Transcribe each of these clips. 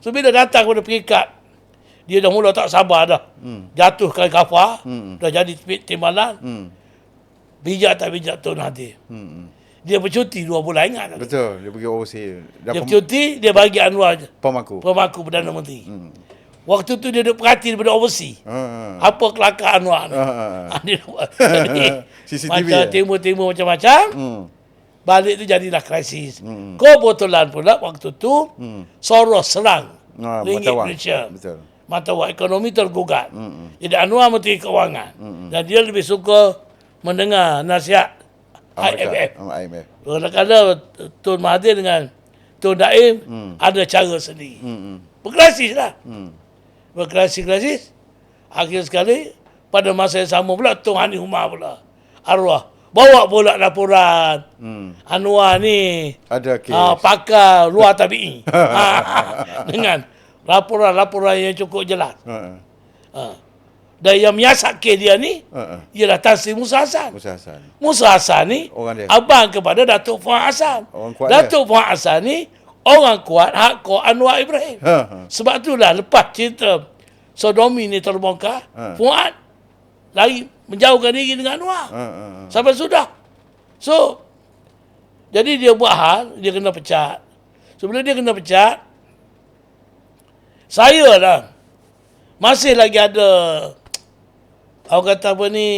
So bila datang pada peringkat dia dah mula tak sabar dah. Hmm. Jatuhkan kafar, Hmm. dah jadi timbalan, Hmm. bijak tak bijak Tun Mahathir. Hmm. Dia bercuti dua bulan ingat tak? Betul, dia pergi overseas. Dia pem- bercuti, dia bagi Anwar pemaku. pemangku Perdana Menteri. Hmm. Waktu tu dia duduk perhati daripada overseas. Ha. Apa kelakar Anwar ni? Dia. Jadi, CCTV macam ya? timur-timur macam-macam, Hmm. Balik tu jadilah krisis. Hmm. Kebetulan pula waktu tu, Hmm. Soros serang Ha, ringgit. Malaysia. Betul. Mata wang ekonomi tergugat. Hmm. Jadi Anwar Menteri Kewangan. Hmm. Dan dia lebih suka mendengar nasihat Amerika. IMF. IMF. Kadang-kadang Tun Mahathir dengan Tun Daim Hmm. ada cara sendiri. Hmm. Berkrisis lah. Hmm. Berkrisis-krisis. Akhir sekali, pada masa yang sama pula, Tun Hani Umar pula. Arwah. Bawa pula laporan. Hmm. Anwar ni Ada kes. ah, pakar luar tabi'i. ha, dengan laporan-laporan yang cukup jelas. Ha. Ha. Dan yang menyasak kes dia ni, ha. ialah Tan Sri Musa Hassan. Musa Hassan. Musa Hassan ni Orang dia. abang kepada Datuk Fuad Hassan. Datuk Fuad Hassan ni orang kuat hak ko Anwar Ibrahim. Ha. Sebab itulah lepas cerita sodomi ni terbongkar, Ha. Fuad lari menjauhkan diri dengan Anwar. Ha. ha, ha. Sampai sudah. So, jadi dia buat hal, dia kena pecat. Sebelum dia kena pecat, saya lah masih lagi ada orang kata apa ni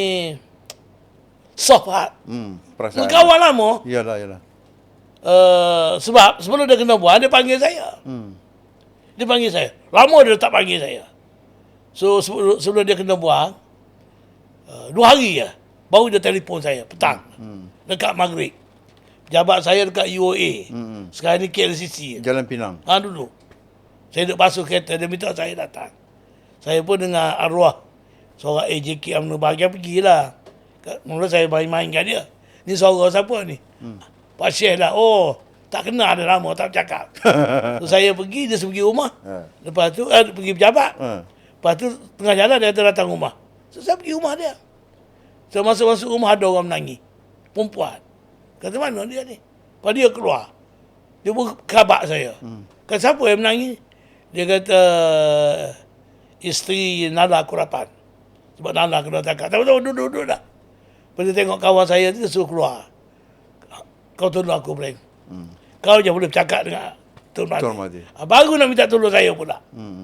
soft heart. Hmm. Perasaan. Kawan lama. Iyalah, iyalah. Uh, sebab sebelum dia kena buang, dia panggil saya. Hmm. Dia panggil saya. Lama dia tak panggil saya. So sebelum, sebelum dia kena buang, uh, dua hari ya, baru dia telefon saya petang. Hmm. Dekat maghrib. Jabat saya dekat UOA. Hmm. Sekarang ni KLCC. Jalan Pinang. Ha dulu. Saya duduk basuh kereta, dia minta saya datang. Saya pun dengan arwah seorang AJK UMNO bahagian pergilah. Mula saya main-main kat dia. Ni suara siapa ni? Hmm. Pak Syekh lah. Oh, tak kenal ada lama, tak bercakap. so, saya pergi, dia pergi rumah. Ha. Lepas tu, eh, pergi pejabat. Ha. Lepas tu, tengah jalan dia datang rumah. So, saya pergi rumah dia. So, masuk-masuk rumah ada orang menangis. Perempuan. Kata, mana dia ni? Lepas dia keluar. Dia pun khabar saya. Hmm. Kata, siapa yang menangis? Dia kata, isteri Nala Kurapan. Sebab Nala kena tangkap. Tak tahu, duduk, duduk dah. Lepas dia tengok kawan saya tu, dia suruh keluar. Kau tolong aku, Breng. Hmm. Kau je boleh bercakap dengan Tuan. Mahathir. Ah, Baru nak minta tolong saya pula. Hmm.